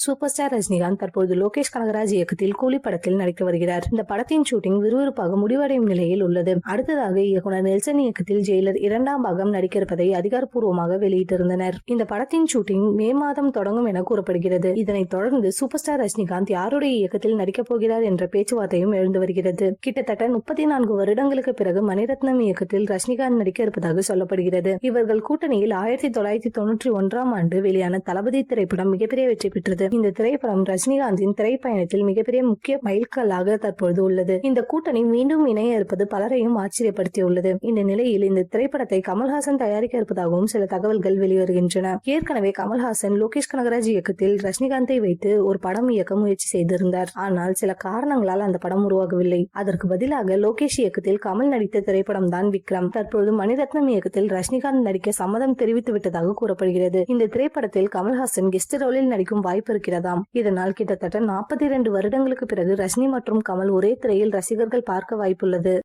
Super star Rajinikanth தற்போது லோகேஷ் கனகராஜ் இயக்கத்தில் கூலி படத்தில் நடித்து வருகிறார். இந்த படத்தின் ஷூட்டிங் விறுவிறுப்பாக முடிவடையும் நிலையில் உள்ளது. அடுத்ததாக இயக்குனர் நெல்சன் இயக்கத்தில் ஜெயிலர் இரண்டாம் பாகம் நடிக்க இருப்பதை அதிகாரப்பூர்வமாக வெளியிட்டிருந்தனர். இந்த படத்தின் ஷூட்டிங் மே மாதம் தொடங்கும் என கூறப்படுகிறது. இதனைத் தொடர்ந்து சூப்பர் ஸ்டார் ரஜினிகாந்த் யாருடைய இயக்கத்தில் நடிக்கப் போகிறார் என்ற பேச்சுவார்த்தையும் எழுந்து வருகிறது. கிட்டத்தட்ட முப்பத்தி நான்கு வருடங்களுக்கு பிறகு மணிரத்னம் இயக்கத்தில் ரஜினிகாந்த் நடிக்க இருப்பதாக சொல்லப்படுகிறது. இவர்கள் கூட்டணியில் ஆயிரத்தி தொள்ளாயிரத்தி தொன்னூற்றி ஒன்றாம் ஆண்டு வெளியான தளபதி திரைப்படம் மிகப்பெரிய வெற்றி பெற்றது. இந்த திரைப்படம் ரஜினிகாந்தின் திரைப்பயணத்தில் மிகப்பெரிய முக்கிய மைல்கல்லாக தற்பொழுது உள்ளது. இந்த கூட்டணி மீண்டும் இணைய இருப்பது பலரையும் ஆச்சரியப்படுத்தியுள்ளது. இந்த நிலையில் இந்த திரைப்படத்தை கமல்ஹாசன் தயாரிக்க இருப்பதாகவும் சில தகவல்கள் வெளிவருகின்றன. ஏற்கனவே கமல்ஹாசன் லோகேஷ் கனகராஜ் இயக்கத்தில் ரஜினிகாந்தை வைத்து ஒரு படம் இயக்க முயற்சி செய்திருந்தார். ஆனால் சில காரணங்களால் அந்த படம் உருவாகவில்லை. அதற்கு பதிலாக லோகேஷ் இயக்கத்தில் கமல் நடித்த திரைப்படம் தான் விக்ரம். தற்போது மணிரத்னம் இயக்கத்தில் ரஜினிகாந்த் நடிக்க சம்மதம் தெரிவித்து விட்டதாக கூறப்படுகிறது. இந்த திரைப்படத்தில் கமல்ஹாசன் கெஸ்ட் ரோலில் நடிக்கும் வாய்ப்பு இருக்கிறதாம். இதனால் கிட்டத்தட்ட நாற்பத்தி இரண்டு வருடங்களுக்கு பிறகு ரஜினி மற்றும் கமல் ஒரே திரையில் ரசிகர்கள் பார்க்க வாய்ப்புள்ளது.